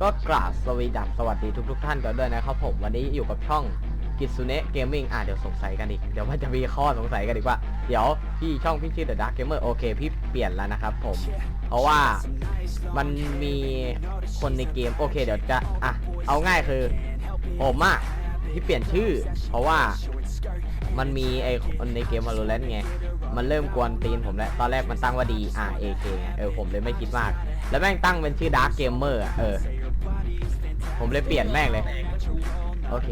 ก็กราบสวีดัสสวัสดีทุกทุกท่านกันด้วยนะครับผมวันนี้อยู่กับช่องกิสุเนะเกมมิ่งอะเดี๋ยวสงสัยกันอีก เดี๋ยวมันจะมีข้อสงสัยกันอีกว่า เดี๋ยวพี่ช่องพี่ชื่อ The Dark Gamer โอเค พี่เปลี่ยนแล้วนะครับผม เพราะว่ามันมีคนในเกมโอเคเดี๋ยวจะอะเอาง่ายคือผมอะที่เปลี่ยนชื่อ เพราะว่ามันมีไอคนในเกม Valorant ไง มันเริ่มกวนตีนผมแล้ว ตอนแรกมันตั้งว่า D R A K เออผมเลยไม่คิดมาก แล้วแม่งตั้งเป็นชื่อ Dark Gamer อะเออ ผมเลยเปลี่ยนแม่งเลย โอเค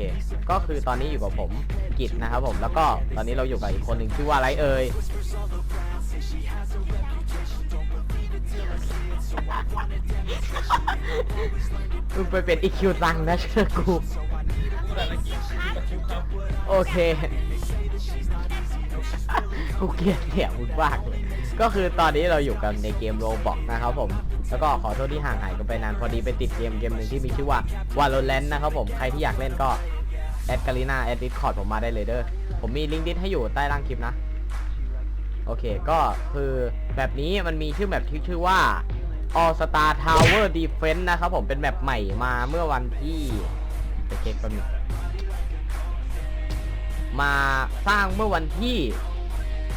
ก็คือตอนนี้อยู่กับผมกิจนะครับผม แล้วก็ตอนนี้เราอยู่กับอีกคนหนึ่งชื่อว่าอะไรเอ่ย มึงไปเป็นอีคิวตังนะเชื่อกู โอเคกูเกลียดเสียงมึงมากเลยก็คือตอนนี้เราอยู่กันในเกมโรบอกนะครับผม แล้วก็ขอโทษที่ห่างหายกันไปนานพอดีไปติดเกมเกมหนึ่งที่มีชื่อว่า Valorant นะครับผมใครที่อยากเล่นก็แอดกาลินาแอดดิสคอร์ดผมมาได้เลยเด้อผมมีลิงก์ดิสให้อยู่ใต้ล่างคลิปนะ โอเคก็คือแบบนี้มันมีชื่อแบบที่ชื่อว่า All Star Tower Defense นะครับผมเป็นแบบใหม่มาเมื่อวันที่เช็คแป๊บนึงมาสร้างเมื่อวันที่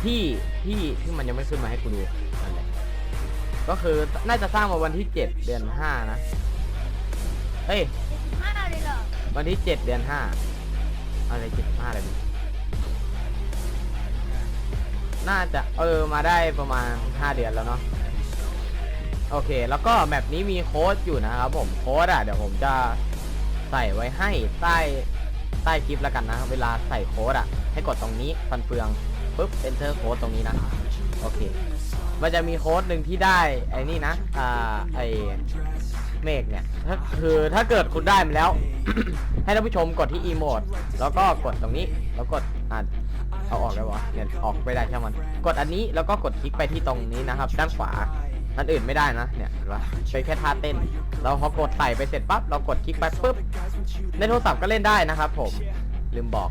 ที่ที่ที่มันยังไม่ขึ้นมาให้กูดูนั่นแหละ ก็คือน่าจะสร้างมาวันที่ 7 เดือน 5 นะ เอ้ย ห้าเลยเหรอวันที่ 7 เดือน 5 อะไร75อะไรดิน่าจะเออมาได้ประมาณ 5 เดือนแล้วเนาะ โอเค แล้วก็แบบนี้มีโค้ดอยู่นะครับผม โค้ดอะ เดี๋ยวผมจะใส่ไว้ให้ใต้ใต้คลิปแล้วกันนะ เวลาใส่โค้ดอะ ให้กดตรงนี้ฟันเฟืองปุ๊บ enter โค้ดตรงนี้นะ โอเค มันจะมีโค้ดหนึ่งที่ได้ไอ้นี่นะ อ่า ไอเมฆเนี่ยถ้าคือถ้าเกิดคุณได้มาแล้ว ให้ท่านผู้ชมกดที่อีโมดแล้วก็กดตรงนี้ แล้วกดอ่าเอาออกได้ปะเนี่ยออกไม่ได้ใช่มัน กดอันนี้แล้วก็กดคลิกไปที่ตรงนี้นะครับ ด้านขวาอันอื่นไม่ได้นะเนี่ยเห็นปะเป็นแค่ท่าเต้น เราพอกดใส่ไปเสร็จปั๊บเรากดคลิกไปปุ๊บในโทรศัพท์ก็เล่นได้นะครับผมลืมบอก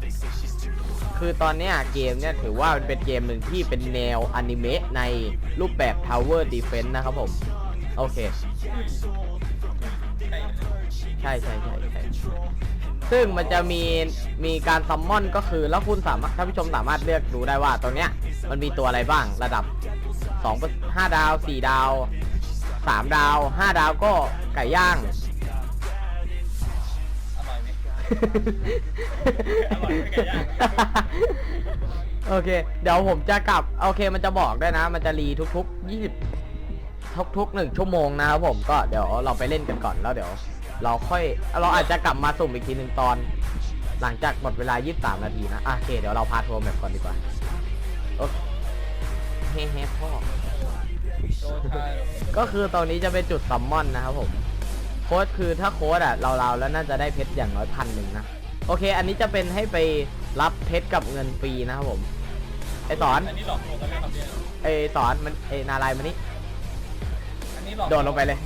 คือตอนเนี้ยเกมเนี่ยถือว่ามันเป็นเกมหนึ่งที่เป็นแนวอนิเมะในรูปแบบ Tower Defense นะครับผม โอเค ใช่ใช่ใช่ใช่ซึ่งมันจะมีมีการซัมมอนก็คือแล้วคุณสามารถท่านผู้ชมสามารถเลือกดูได้ว่าตรงเนี้ยมันมีตัวอะไรบ้างระดับ2 5ดาว 4 ดาว 3 ดาว 5 ดาวก็ไก่ย่าง โอเค เดี๋ยวผมจะกลับ โอเค มันจะบอกด้วยนะ มันจะรีทุกๆ20ทุกๆหนึ่งชั่วโมงนะครับผมก็เดี๋ยวเราไปเล่นกันก่อนแล้วเดี๋ยว เราค่อยเราอาจจะกลับมาสุ่มอีกทีหนึ่งตอน หลังจากหมดเวลา 23 นาทีนะอะโอเค เดี๋ยวเราพาทัวร์แบบก่อนดีกว่าโอเคเฮ้เฮ้พ่อโดนทายก็คือตรงนี้จะเป็นจุดซัมมอนนะครับผม โค้ดคือถ้าโค้ดอะเราๆแล้วน่าจะได้เพชรอย่างน้อยพันหนึ่งนะโอเค อันนี้จะเป็นให้ไปรับเพชรกับเงินฟรีนะครับผมไอสอนอันนี้หลอกลวงกันไหมครับเนี่ยไอสอนมันไอนารายณ์มานี่อันนี้หลอกโดดลงไปเลย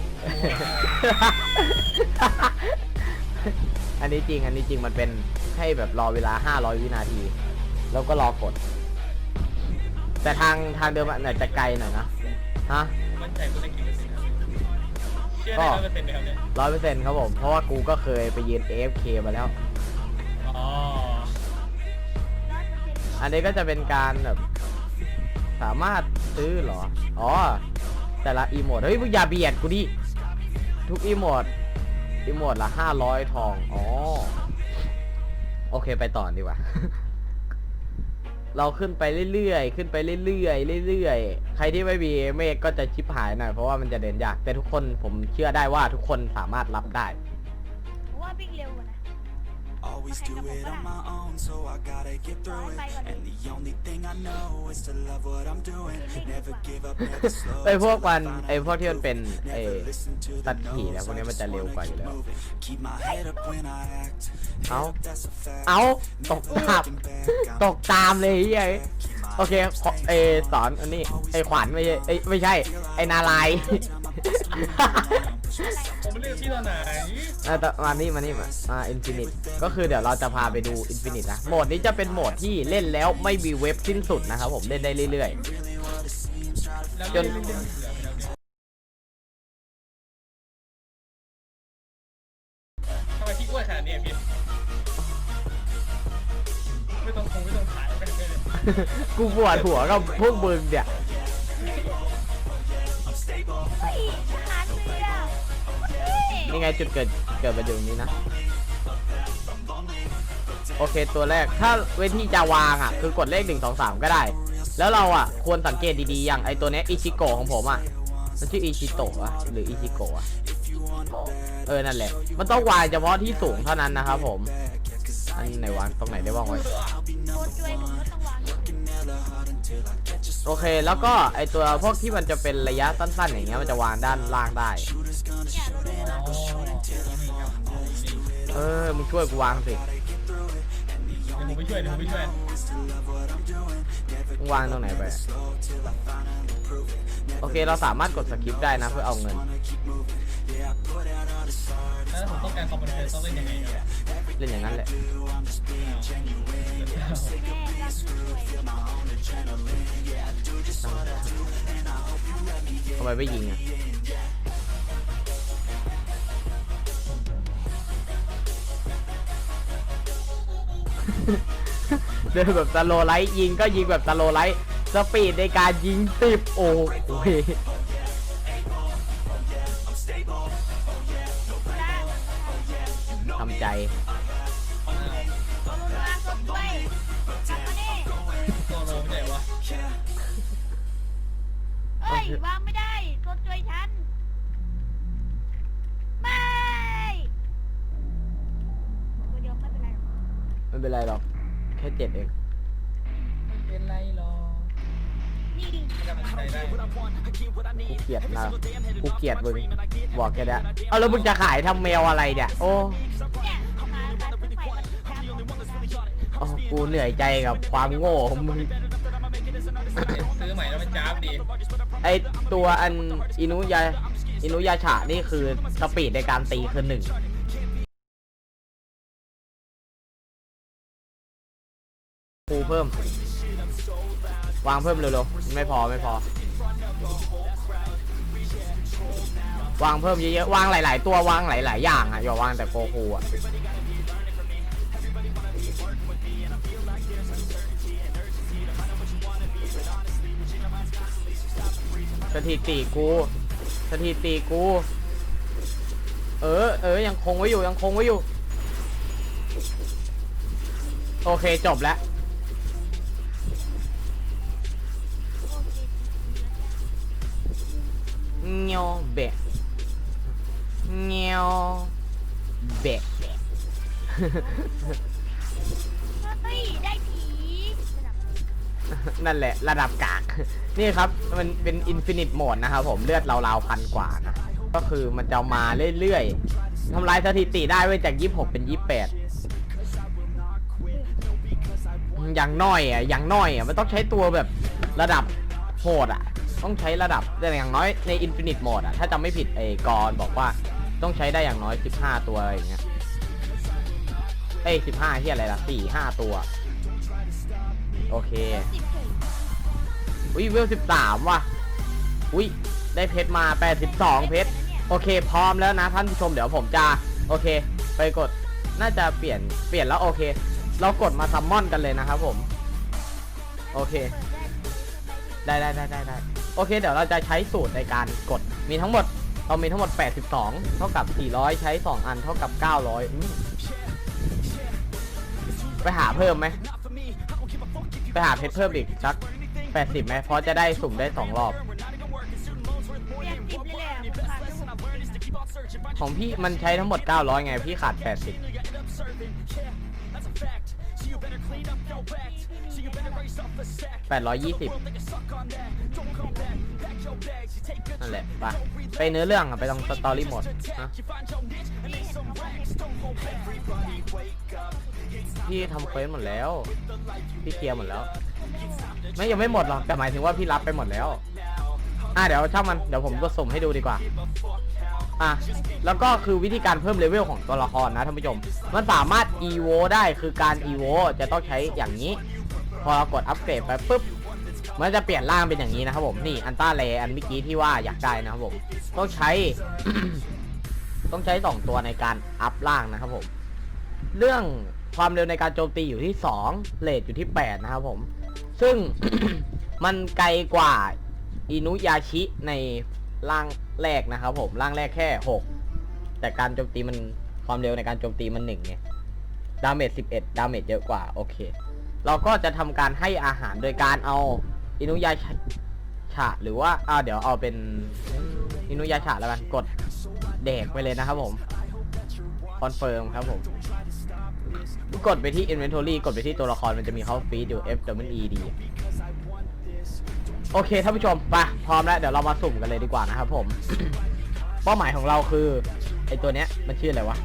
อันนี้จริงอันนี้จริงมันเป็นให้แบบรอเวลา 500 วินาที แล้วก็รอกด แต่ทางทางเดิมอะเนี่ยจะไกลหน่อยนะฮะ มั่นใจคุณได้กี่เปอร์เซ็นต์ครับ เชื่อได้ร้อยเปอร์เซ็นต์ไหมครับเนี่ยร้อยเปอร์เซ็นต์ครับผม เพราะว่ากูก็เคยไปยืน AFK มาแล้ว อ๋ออันนี้ก็จะเป็นการแบบ สามารถซื้อเหรอ อ๋อ แต่ละอีโมดเฮ้ยมึงอย่าเบียดกูดิ ทุกอีโมดอีโมดละห้าร้อยทอง อ๋อ โอเคไปต่อดีกว่า เราขึ้นไปเรื่อยๆ ขึ้นไปเรื่อยๆ เรื่อยๆ ใครที่ไม่มีเมฆก็จะชิบหายหน่อยเพราะว่ามันจะเดินยาก แต่ทุกคนผมเชื่อได้ว่าทุกคนสามารถรับได้ เพราะว่าวิ่งเร็ว Always do it on my own, so I gotta get through it. And the only thing I know is to love what I'm doing. Never give up, never slow. ไอพวก till I วัน find ไอพวกที่มันเป็นไอ Never listen to ตั the ดขี่แล้ว no's, พวก I นี้มัน just จะเร็ว wanna กว่าอยู่ keep แล้ว moving. Keep my head up when I act. Head Ow. up, that's a fact. เอาตก Never ตาม looking back, ต I'm กตามเลยเฮ้ย keep my โอเคขอเออสอนอันนี้ไอขวัญไม่ใช่ไอยไม่ใช่ไอนารายณ์ ผมเรียกพี่ตอนไหนอะมานี่มานี่มาอินฟินิตก็คือเดี๋ยวเราจะพาไปดูอินฟินิตนะ โหมดนี้จะเป็นโหมดที่เล่นแล้วไม่มีเว็บสิ้นสุดนะครับผมเล่นได้เรื่อยแรื่นอื่นที่อ้วขนาดนี้พี่ไม่ต้องคงไม่ต้องขายกูปวดหัวกับพวกมึงเนี่ย ไงจุดเกิดเกิดมาอยู่ตรงนี้นะ โอเคตัวแรกถ้าเวทีจะวางอะ คือกดเลขหนึ่งสองสามก็ได้ แล้วเราอะ ควรสังเกตดีๆ อย่างไอตัวเนี้ยอิชิโกะของผมอะมันชื่ออิชิโตะอะหรืออิชิโกะเออนั่นแหละ มันต้องวางเฉพาะที่สูงเท่านั้นนะครับผมอันไหนวางตรงไหนได้บ้างวะโคตรช่วยผมก็ต้องวางโอเคแล้วก็ไอตัวพวกที่มันจะเป็นระยะสั้นๆอย่างเงี้ยมันจะวางด้านล่างได้ เออ มึงช่วยกูวางสิเดี๋ยวผมไปช่วยเดี๋ยวผมไปช่วยมึงวางตรงไหนไป โอเค เราสามารถกดสคิปได้นะเพื่อเอาเงิน แล้วผมต้องการคอมมานเดอร์ต้องเล่นยังไงครับเล่นอย่างนั้นแหละแม่รักช่วยทำไมไม่ยิงอะ เดินแบบสโลไลท์ยิงก็ยิงแบบสโลไลท์สปีดในการยิงติบโอ้โหทำใจเอางมาสดด้วโลไม่ได้วะ เอ้ยวางไม่ได้สดช่วยฉัน เป็นไรหรอกแค่เจ็บเองไม่เป็นไรหรอกนี่ให้กำลังใจได้กูเกลียดนะกูเกลียดมึงบอกแค่นี้เอาแล้วมึงจะขายทำแมวอะไรเนี่ยโอ้เนี่ยหาการซื้อไฟมันแทบไม่ได้โอ้กูเหนื่อยใจกับความโง่ของมึงซื้อใหม่แล้วมันจ้าบดีไอตัวอันอินุยาอินุยาฉะนี่คือสปีดในการตีคือหนึ่ง เพิ่ม วางเพิ่มเร็วๆ ไม่พอไม่พอ วางเพิ่มเยอะๆ วางหลาย ๆ ตัววางหลาย ๆ อย่างอะอย่าวางแต่โกคูอะสถิติกูสถิติกู เออ เออ ยังคงไว้อยู่ ยังคงไว้อยู่ โอเค จบแล้ว เงียวเบะเงียวเบะเฮ้ย ได้ผีระดับนั่นแหละระดับกาก นี่ครับ มันเป็นอินฟินิตโหมดนะครับผมเลือดราวๆพันกว่านะ ก็คือมันจะมาเรื่อยๆทำลายสถิติได้เว้ยจาก 26 เป็น 28 อย่างน้อยอะอย่างน้อยอะมันต้องใช้ตัวแบบระดับโหดอะ ต้องใช้ระดับแต่อย่างน้อยในอินฟินิตโหมดอะถ้าจำไม่ผิดไอ้กรบอกว่าต้องใช้ได้อย่างน้อย 15 ตัวอะไรอย่างเงี้ยเอ้ย15ที่อะไรล่ะ4 5 ตัว โอเค อุ้ยเวลสิบสามว่ะ อุ้ยได้เพชรมาแปดสิบสองเพชร โอเค พร้อมแล้วนะท่านผู้ชมเดี๋ยวผมจะ โอเค ไปกดน่าจะเปลี่ยนเปลี่ยนแล้วโอเค เรากดมาซัมมอนกันเลยนะครับผม โอเค ได้ได้ได้ได้ได้ โอเค เดี๋ยวเราจะใช้สูตรในการกด มีทั้งหมด เรามีทั้งหมด 82 เท่ากับ 400 ใช้ 2 อันเท่ากับ 900อืมไปหาเพิ่มไหม ไปหาเพชรเพิ่มอีกสัก 80ไหมเพราะจะได้สุ่มได้ 2 รอบเรียกสิบขาดทุกของพี่มันใช้ทั้งหมด 900 ไง พี่ขาด 80 820นั่นแหละไปไปเนื้อเรื่องอะไปตรงสตอรี่หมดนะพี่ทำเควสหมดแล้ว พี่เคลียร์หมดแล้ว ไม่ยังไม่หมดหรอกแต่หมายถึงว่าพี่รับไปหมดแล้ว อะเดี๋ยวช่างมันเดี๋ยวผมก็สุ่มให้ดูดีกว่าอะแล้วก็คือวิธีการเพิ่มเลเวลของตัวละครนะท่านผู้ชม มันสามารถ EVO ได้คือการ EVO จะต้องใช้อย่างนี้ พอเรากดอัปเกรดไปปุ๊บมันจะเปลี่ยนร่างเป็นอย่างนี้นะครับผมนี่อันต้าเลอันเมื่อกี้ที่ว่าอยากได้นะครับผมต้องใช้ ต้องใช้2ตัวในการอัพร่างนะครับผม เรื่องความเร็วในการโจมตีอยู่ที่2เลทอยู่ที่8นะครับผม ซึ่งมันไกลกว่าอินุยาชิในร่างแรกนะครับผมร่างแรกแค่6แต่การโจมตีมันความเร็วในการโจมตีมันหนึ่งไงดาเมจ11ดาเมจเยอะกว่าโอเค เราก็จะทำการให้อาหารโดยการเอาอินุยาชะหรือว่าอ่าเดี๋ยวเอาเป็นอินุยาชะแล้วกันกดเด็กไปเลยนะครับผมคอนเฟิร์มครับผม กดไปที่ inventory กดไปที่ตัวละครมันจะมีเขาฟีดอยู่ F W E D โอเคท่านผู้ชมไปพร้อมแล้ว เดี๋ยวเรามาสุ่มกันเลยดีกว่านะครับผม เป้าหมายของเราคือ ไอตัวเนี้ยมันชื่ออะไรวะ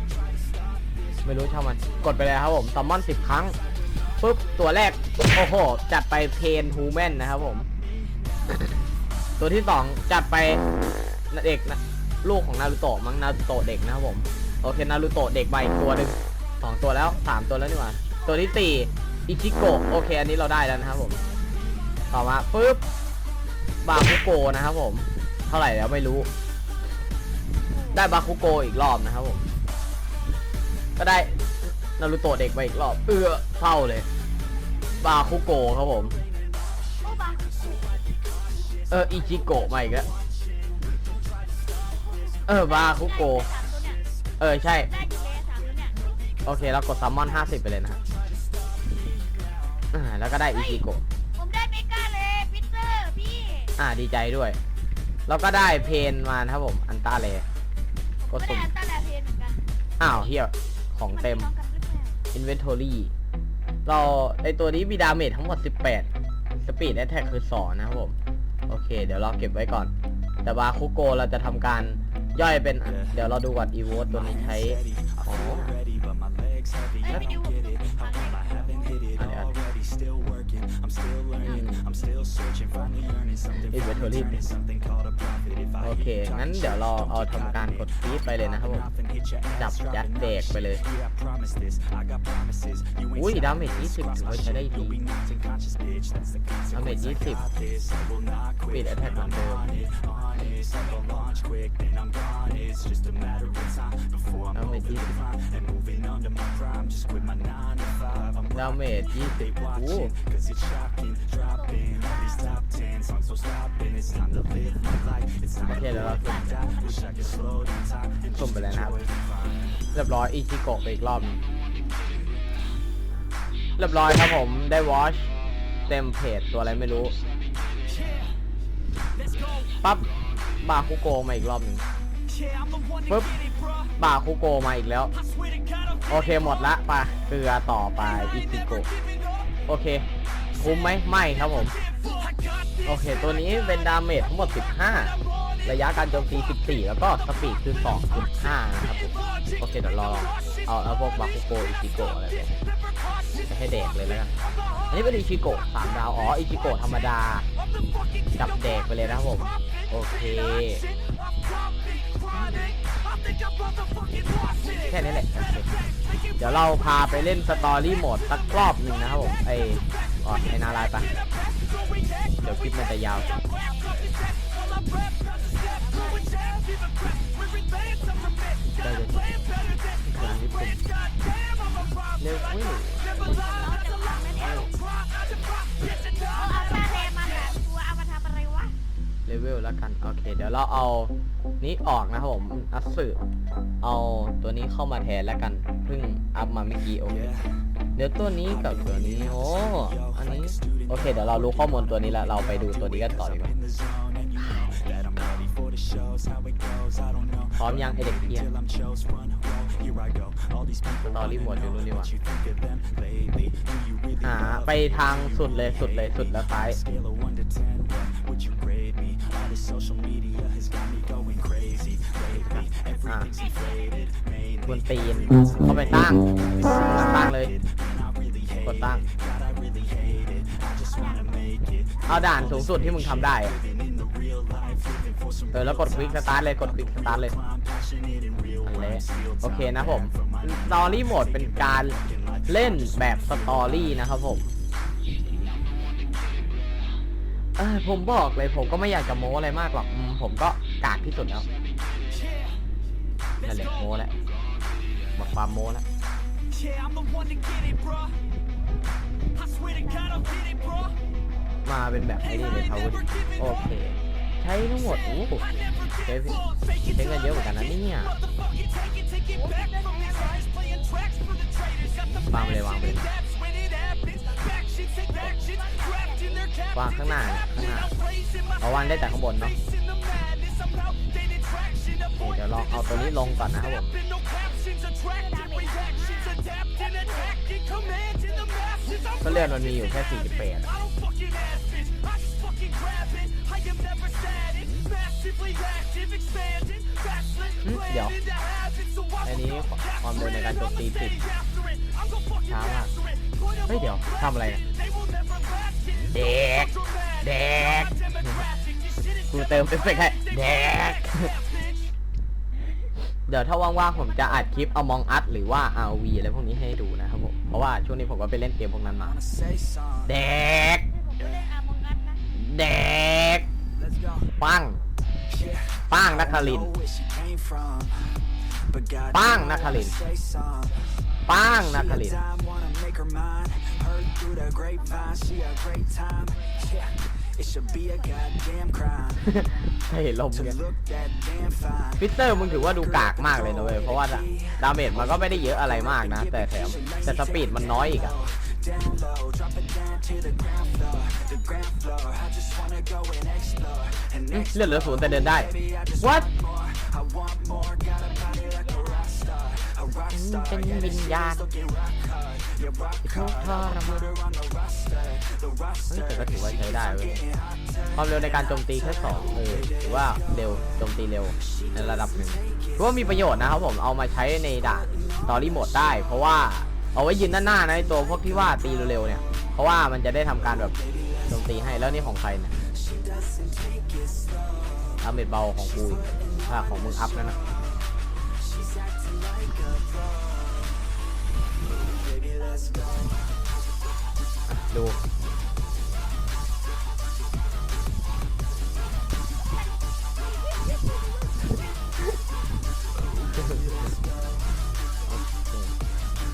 ไม่รู้ช่างมัน กดไปเลยครับผมซัมมอนสิบครั้ง ปุ๊บ ตัวแรก โอ้โห จัดไปเพนฮูแมนนะครับผม ตัวที่สองจัดไปเด็กนะลูกของนารูโตะมั้งนารูโตะเด็กนะครับผม โอเคนารูโตะเด็กไปตัวหนึ่งสองตัวแล้วสามตัวแล้วนี่หว่า ตัวที่สี่อิชิโกะโอเค อันนี้เราได้แล้วนะครับผม ต่อมาปุ๊บบาคุโกะนะครับผม เท่าไหร่แล้วไม่รู้ ได้บาคุโกะอีกรอบนะครับผม ก็ได้ นารูโตะเด็กไปอีกรอบ เอื้อเศร้าเลย บาคุโกะครับผม โอ้บางเอออิจิโกะมาอีกแล้ว เออบาคุโกะสามตัวเนี่ยเออใช่ ได้อยู่เลยสามตัวเนี่ยโอเคเรากดซัมมอน 50 ไปเลยนะฮะอ่าแล้วก็ได้อิจิโกะ ผมได้เมกาเลยพิเตอร์พี่อ่าดีใจด้วย แล้วก็ได้เพนมานะครับผม อันต้าเลกก็ดได้สุ่มอันต้าดาเพนเหมือนกันอ้าวเฮียของเต็ม นพร้อกันหรือเปล่า Inventory เราไอตัวนี้มีดาเมจทั้งหมด 18 Speed Attack คือ 2 นะครับผม โอเค เดี๋ยวเราเก็บไว้ก่อน แต่บาคุโกเราจะทำการย่อยเป็น เดี๋ยวเราดูก่อน e v o ตัวนี้ใช้ อ๋อ Inventory โอเค งั้นเดี๋ยวเราเอาทำการกดฟีดไปเลยนะครับผม จับยัดเด็กไปเลย อุ้ยดาเมจ20ถือว่าใช้ได้ดีดาเมจ20ปิดแอตแทกเหมือนเดิม ดาเมจ20ดาเมจ20อู้โอเคเดี๋ยวเราสุ่มสุ่มไปเลยนะครับเรียบร้อยอีจิโกะไปอีกรอบหนึ่งเรียบร้อยครับผมได้วอชเต็มเพจตัวอะไรไม่รู้ ปั๊บ บาคุโกมาอีกรอบหนึ่งปุ๊บบาคุโกมาอีกแล้ว โอเคหมดละไปเกลือต่อไปอิจิโกโอเค คุ้มไหมไม่ครับผม โอเค ตัวนี้เป็นดาเมจทั้งหมด 15 ระยะการโจมตี 14 แล้วก็สปีดคือ 2.5 นะครับผมโอเคเดี๋ยวรอเอาเอาพวกบาคุโกอิจิโกอะไรไปให้แดกเลยแล้วกันอันนี้เป็นอิจิโกะสามดาว อ๋อ อิจิโกะธรรมดาจับแดกไปเลยนะครับผม โอเค แค่นี้แหละเคเดี๋ยวเราพาไปเล่นสตอรี่โหมดสักรอบหนึ่งนะครับผม ไออ๋อไอนาลายปะเดี๋ยวคลิปมันจะยาวได้เลยคนญี่ปุ่นเร็วเว้ย ลเวลแล้วกัน โอเค เดี๋ยวเราเอานี้ออกนะครับผมอัสสึเอาตัวนี้เข้ามาแทนแล้วกัน เพิ่งอัพมาเมื่อกี้ โอเค เดี๋ยวตัวนี้กับตัวนี้ โอ้ อันนี้ โอเค เดี๋ยวเรารู้ข้อมูลตัวนี้แล้ว เราไปดูตัวนี้กันต่อดีกว่าพร้อมยังไอเด็กเกียร์ตอรี่หมดอยู่นู่นนี่หว่าหาไปทางสุดเลยสุดเลยสุดแล้วซ้าย อะบนตีนเข้าไปตั้งตั้งเลย กดตั้ง เอาด่านสูงสุดที่มึงทำได้อะเออแล้วกดควิกสตาร์ทเลยกดควิกสตาร์ทเลยนั่นแหละโอเคนะผมสตอรี่โหมดเป็นการเล่นแบบสตอรี่นะครับผม เอยผมบอกเลยผมก็ไม่อยากจะโม้อะไรมากหรอกอืมผมก็กากที่สุดแล้วนั่นแหละโม้แล้วบอกความโม้แล้วมาเป็นแบบไอ้นี่เลยเขาโอเค ใช้ทั้งหมดโอ้โหใช้เงินเยอะเหมือนกันนะเนี่ยวางไปเลยวางไปเลย วางข้างหน้าเนี่ยข้างหน้าเอาวางได้แต่ข้างบนเนาะเดี๋ยวลองเอาตัวนี้ลงก่อนนะครับผมก็เลื่อนมันมีอยู่แค่ 48 เดี๋ยวอันนี้ความเร็วในการโจมตีติดช้ามากเฮ้ยเดี๋ยวทำอะไรเนี่ย เด็กเด็กกูเติมเอฟเฟกต์ให้เด็กเดี๋ยวถ้าว่างๆผมจะอัดคลิปเอามองอัดหรือว่า RV อะไรพวกนี้ให้ดูนะครับผม เพราะว่าช่วงนี้ผมก็ไปเล่นเกมพวกนั้นมา Wanna say something? เด็กกูเล่นอามองกันนะเด็ก Let's go. ปัง Yeah. ป้างนักคาริน Know where she came from, but God Bang, damn, I Nakarin. wanna say something. ป้าง She นะคา a ริน dime, wanna make her mine. Heard through the grapevine, she a great time. Yeah, it should be a goddamn crime ให้เห็นลม to เนี่ย look that damn fine. ฟิตเตอร์มึงถือว่าดูกากมากเลยนะเว้ย เพราะว่าดาเมจมันก็ไม่ได้เยอะอะไรมากนะ แต่แถมแต่สปีดมันน้อยอีกอะ Down low, drop it down to the ground floor. The ground floor, I just wanna go and explore. And อืมเลือดเหลือศูนย์แต่เดินได้ baby, I just What? เป็นวิญญาณทุกทรมาน Put her on the roster, the เฮ้ยแต่ก็ถือว่าใช้ได้เว้ยความเร็วในการโจมตีแค่สองเออถือว่าเร็วโจมตีเร็วในระดับหนึ่งถือว่ามีประโยชน์นะครับผมเอามาใช้ในด่านตอรี่โหมดได้ เพราะว่าเอาไว้ยืนด้านหน้านะตัวพวกที่ว่าตีเร็วๆเนี่ย เพราะว่ามันจะได้ทำการแบบโจมตีให้แล้วนี่ของใครเนี่ยดาเมจเบาของกูอีกถ้าของมึงอัพนั่นนะ ดู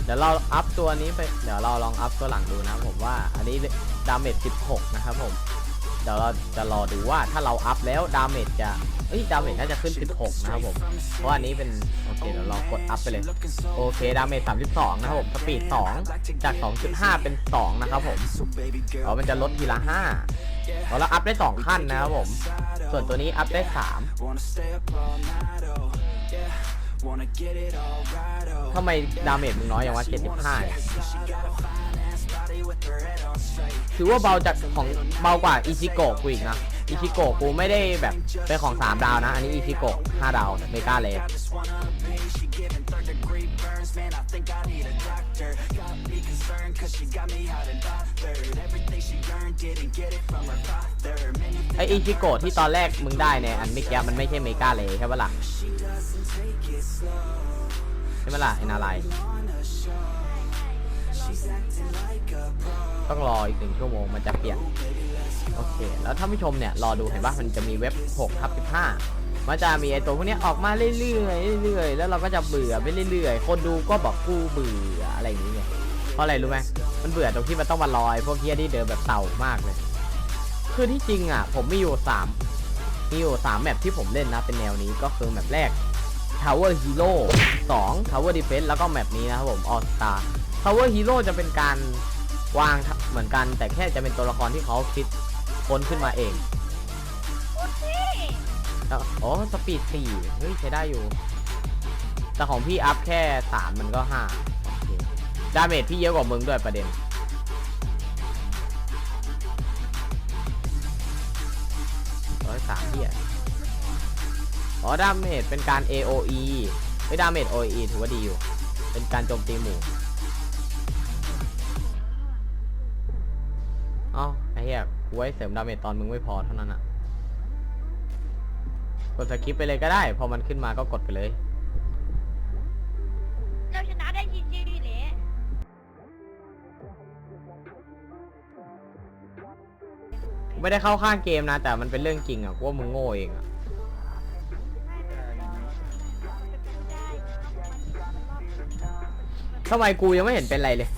เดี๋ยวเราอัพตัวนี้ไป เดี๋ยวเราลองอัพตัวหลังดูนะผมว่า อันนี้ดาเมจ16 นะครับผม เดี๋ยวเราจะรอดูว่าถ้าเราอัพแล้วดาเมจจะ เอ้ยดาเมจน่าจะขึ้น 16 นะครับผม เพราะอันนี้เป็น โอเคเดี๋ยวเรากดอัพไปเลย โอเคดาเมจ 32 นะครับผม สปีด 2 จาก 2.5 เป็น 2 นะครับผม So baby เดี๋ย girl, วมันจะลดทีละ 5เราอัพได้ 2 ขั้นนะครับผม ส่วนตัวนี้อัพได้ 3ทำไมดาเมจมึงน้อยอย่างว่า75 ถือว่าเบาจัดของเบากว่าอิชิโกะกูอีกนะอิชิโกะกูไม่ได้แบบเป็นของ 3 ดาวนะ อันนี้อิชิโกะ5ดาวเมกาเลยไออิชิโกะที่ตอนแรกมึงได้เนี่ยอันเมื่อกี้มันไม่ใช่เมกาเลยใช่ปะล่ะใช่ปะล่ะไอนาไล ต้องรออีกหนึ่งชั่วโมงมันจะเปลี่ยนโอเค แล้วท่านผู้ชมเนี่ย รอดูเห็นปะมันจะมีเว็บ6ทับ15มันจะมีไอตัวพวกนี้ออกมาเรื่อยๆเรื่อยๆแล้วเราก็จะเบื่อไปเรื่อยๆ คนดูก็บอกกูเบื่ออะไรอย่างเงี้ยเพราะอะไรรู้ไหมมันเบื่อตรงที่มันต้องมาลอย พวกเฮียที่เดินแบบเต่ามากเลยคือที่จริงอะ ผมมีอยู่สามมีอยู่สามแมปที่ผมเล่นนะ เป็นแนวนี้ก็คือแมปแรก Tower Hero 2 Tower Defense แล้วก็แมปนี้นะครับผม All Star Tower Hero จะเป็นการวางเหมือนกัน แต่แค่จะเป็นตัวละครที่เขาคิดค้นขึ้นมาเองโอ้ยแล้วอ๋อสปีดสี่เฮ้ยใช้ได้อยู่ แต่ของพี่อัพแค่สามมันก็ห้าโอเคดาเมจพี่เยอะกว่ามึงด้วยประเด็นร้อยสามพี่อะอ๋อดาเมจเป็นการ AOE ไม่ดาเมจ OE ถือว่าดีอยู่ เป็นการโจมตีหมู่ เอ้าไอ้เหี้ยกูไว้เสริมดาเมจตอนมึงไม่พอเท่านั้นอะกดสกิปไปเลยก็ได้ พอมันขึ้นมาก็กดไปเลย เราชนะได้จริงๆเลยไม่ได้เข้าข้างเกมนะ แต่มันเป็นเรื่องจริงอะกูว่ามึงโง่เองอะทำไมกูยังไม่เห็นเป็นไรเลย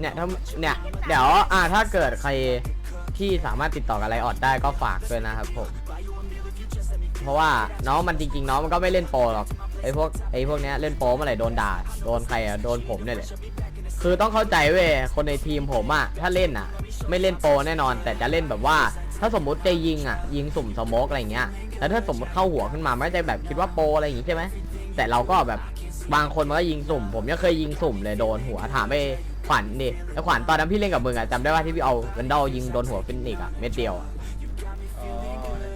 เนี่ยถ้าเนี่ย เดี๋ยวอ่าถ้าเกิดใครที่สามารถติดต่อกับไลออดได้ก็ฝากด้วยนะครับผม เพราะว่าน้องมันจริง ๆ น้องมันก็ไม่เล่นโปรหรอกไอ้พวกไอ้พวกเนี้ยเล่นโปรเมื่อไหร่โดนด่าโดนใครอะโดนผมเนี่ยแหละคือต้องเข้าใจเว้ยคนในทีมผมอะถ้าเล่นอะไม่เล่นโปรแน่นอน แต่จะเล่นแบบว่า ถ้าสมมุติจะยิงอะยิงสุ่มสโมกอะไรเงี้ยแล้วถ้าสมมติเข้าหัวขึ้นมาไม่ได้แบบคิดว่าโปรอะไรอย่างงี้ใช่ไหมแต่เราก็แบบบางคนมันก็ยิงสุ่ม ผมยังเคยยิงสุ่มเลยโดนหัวถามไป ขวัญดิแล้วขวัญตอนนั้นพี่เล่นกับมึงอะจำได้ว่าที่พี่เอาเวนดอลยิงโดนหัวฟินิกส์อะเม็ดเดียวอะอ๋อ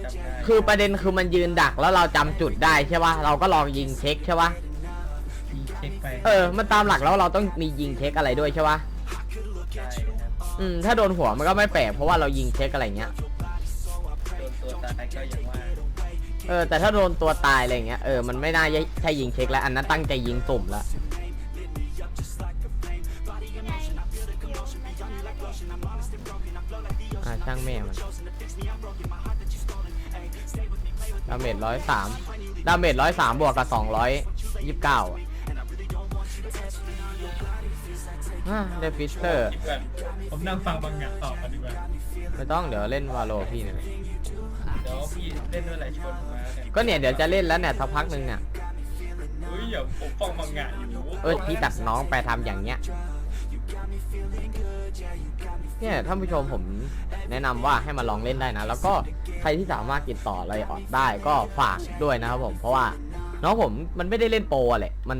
จำได้คือประเด็นคือมันยืนดักแล้วเราจำจุดได้ใช่ปะเราก็ลองยิงเช็คใช่ปะพี่เช็คไปเออมันตามหลักแล้วเราต้องมียิงเช็คอะไรด้วยใช่ปะใช่ครับอืมถ้าโดนหัวมันก็ไม่แปลกเพราะว่าเรายิงเช็คอะไรเงี้ยโดนตัวตายก็อย่างว่าเออแต่ถ้าโดนตัวตายอะไรเงี้ยเออมันไม่น่าใช่ยิงเช็คแล้วอันนั้นตั้งใจยิงสุ่มแล้ว อ่าช่างแม่มันดาเมจร้อยสามดาเมจร้อยสามบวกกับสองร้อยยี่สิบเก้าอะเดฟิสเตอร์คิดก่อนผมนั่งฟังบางอย่างต่อกันดีกว่าไม่ต้องเดี๋ยวเล่นวาโลพี่เนี่ยเดี๋ยวพี่เล่นด้วยอะไรชวนผมมากันก็เนี่ยเดี๋ยวจะเล่นแล้วเนี่ยสักพักหนึ่งเนี่ยอุ้ยอย่าผมฟังบางอย่างอยู่เออพี่ตัดน้องไปทำอย่างเงี้ย เนี่ยท่านผู้ชมผมแนะนำว่าให้มาลองเล่นได้นะ แล้วก็ใครที่สามารถติดต่ออะไรออดได้ก็ฝากด้วยนะครับผม เพราะว่าน้องผมมันไม่ได้เล่นโปรแหละ มัน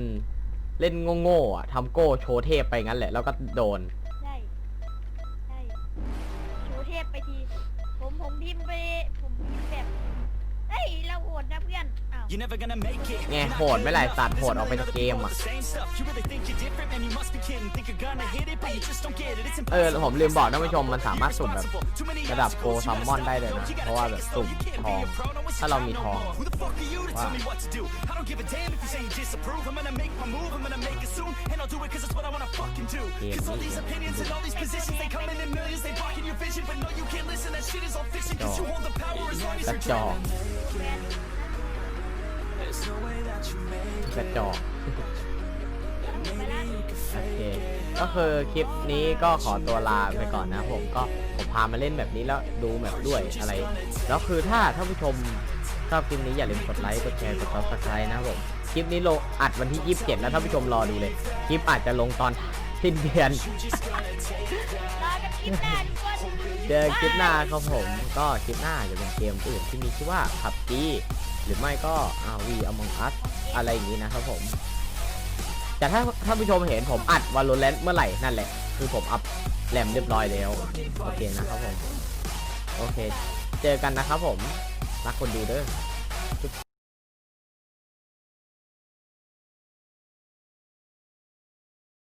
เล่นโง่ๆอะทำโก้โชว์เทพไปงั้นแหละ แล้วก็โดน ใช่ใช่โชว์เทพไปที ผมผมพิมพ์ไปผมพิมพ์แบบ เฮ้ยเราโอดนะเพื่อนอ้าว You're never gonna make it. ไงโหดไหม่หลายสัตว์โหดออกไปจากเกมอะ Same stuff. You really think you're different, man? You must be kidding. Think you're gonna hit it, but you just don't get it. It's เออ impossible. ผมลืมบอกท่านผู้ชมมันสามารถสุ่มแบบ Too many ระดับโก obstacles, ซัม you มอน gotta ได้ stay เลยนะ slow. You เพ gotta ราะว่า take แบบ it slow. สุ่ม You can't ทอง be a pro. No, it's ถ้า just เรา how มี no ทอง Who the fuck are you to tell Wow. me what to do? I don't give a damn if you say you disapprove. I'm gonna make my move. I'm gonna make it soon. And I'll do it cause it's what I wanna fucking do. Yeah, Cause all me, these yeah. opinions and all these positions, they come in in millions. They blocking your vision, but no, you can't listen. That shit is all fiction. Cause you Dog. hold the power as long as กระ you're จอกกระจอกโอเคก็คือคลิปนี้ก็ขอตัวลาไปก่อนนะผมก็ผมพามาเล่นแบบนี้แล้วดูแบบด้วยอะไร แล้วคือถ้าท่านผู้ชมชอบคลิปนี้อย่าลืมกดไลค์กดแชร์กด subscribe นะครับผมคลิปนี้ลงอัดวันที่ 27 แล้วท่านผู้ชมรอดูเลย คลิปอาจจะลงตอน สิ้นเดือนรอกันคลิปหน้าทุกคนเจอคลิปหน้าครับผม ก็คลิปหน้าจะเป็นเกมอื่นที่มีชื่อว่า PUBG หรือไม่ก็ RV Among Us อะไรอย่างนี้นะครับผม แต่ถ้าถ้าผู้ชมเห็นผมอัด Valorant เมื่อไหร่นั่นแหละ คือผมอัพแรมเรียบร้อยแล้ว โอเคนะครับผม โอเค เจอกันนะครับผม รักคนดูเด้อ